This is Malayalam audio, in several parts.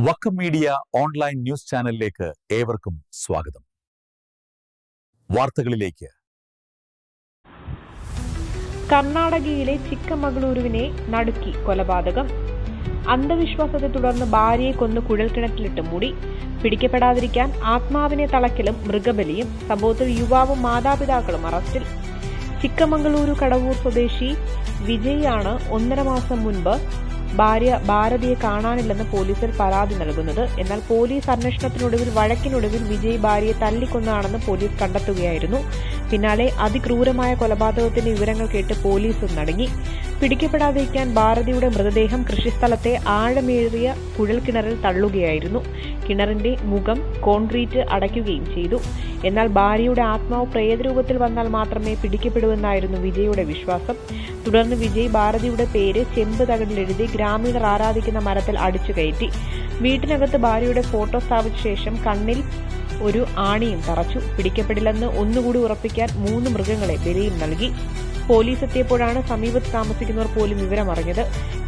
വക്കം മീഡിയ ഓൺലൈൻ ന്യൂസ് ചാനലിലേക്ക് ഏവർക്കും സ്വാഗതം. വാർത്തകളിലേക്ക്. കർണാടകയിലെ ചിക്കമഗളൂരുവിനെ നടുക്കി കൊലപാതകം. അന്ധവിശ്വാസത്തെ തുടർന്ന് ഭാര്യയെ കൊന്ന് കുഴൽക്കിണറ്റിലിട്ട് മൂടി. പിടിക്കപ്പെടാതിരിക്കാൻ ആത്മാവിനെ തളക്കലും മൃഗബലിയും സംഭവത്തിൽ യുവാവും മാതാപിതാക്കളും അറസ്റ്റിൽ. ചിക്കമംഗളൂരു കടവൂർ സ്വദേശി വിജയ് ആണ് ഒന്നര മാസം മുൻപ് ഭാര്യ ഭാരതിയെ കാണാനില്ലെന്ന് പോലീസിൽ പരാതി നൽകുന്നത്. എന്നാൽ പോലീസ് അന്വേഷണത്തിനൊടുവിൽ വഴക്കിനൊടുവിൽ വിജയ് ഭാര്യയെ തല്ലിക്കൊന്നാണെന്ന് പോലീസ് കണ്ടെത്തുകയായിരുന്നു. പിന്നാലെ അതിക്രൂരമായ കൊലപാതകത്തിന്റെ വിവരങ്ങൾ കേട്ട് പോലീസും നടങ്ങി. പിടിക്കപ്പെടാതിരിക്കാൻ ഭാരതിയുടെ മൃതദേഹം കൃഷിസ്ഥലത്തെ ആഴമേറിയ കുഴൽക്കിണറിൽ തള്ളുകയായിരുന്നു. കിണറിന്റെ മുഖം കോൺക്രീറ്റ് അടയ്ക്കുകയും ചെയ്തു. എന്നാൽ ഭാര്യയുടെ ആത്മാവ് പ്രേതരൂപത്തിൽ വന്നാൽ മാത്രമേ പിടിക്കപ്പെടൂവെന്നായിരുന്നു വിജയുടെ വിശ്വാസം. തുടർന്ന് വിജയ് ഭാരതിയുടെ പേര് ചെമ്പ് തകടിലെഴുതി ഗ്രാമീണർ ആരാധിക്കുന്ന മരത്തിൽ അടിച്ചു കയറ്റി. വീട്ടിനകത്ത് ഭാര്യയുടെ ഫോട്ടോ സ്ഥാപിച്ച ശേഷം കണ്ണിൽ ഒരു ആണിയും തറച്ചു പിടിക്കപ്പെടില്ലെന്ന് ഒന്നുകൂടി ഉറപ്പിക്കാൻ മൂന്ന് മൃഗങ്ങളെ ബലിയും നൽകി. പോലീസ് എത്തിയപ്പോഴാണ് സമീപത്ത് താമസിക്കുന്നവർ പോലും വിവരമറിഞ്ഞത്.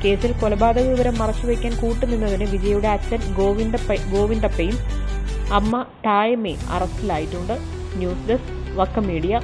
കേസിൽ കൊലപാതക വിവരം മറച്ചുവെക്കാൻ കൂട്ടുനിന്നതിന് വിജയുടെ അച്ഛൻ ഗോവിന്ദപ്പ ഗോവിന്ദപ്പയും അമ്മ തായമ്മയും അറസ്റ്റിലായിട്ടുണ്ട്. News desk Vakkom media.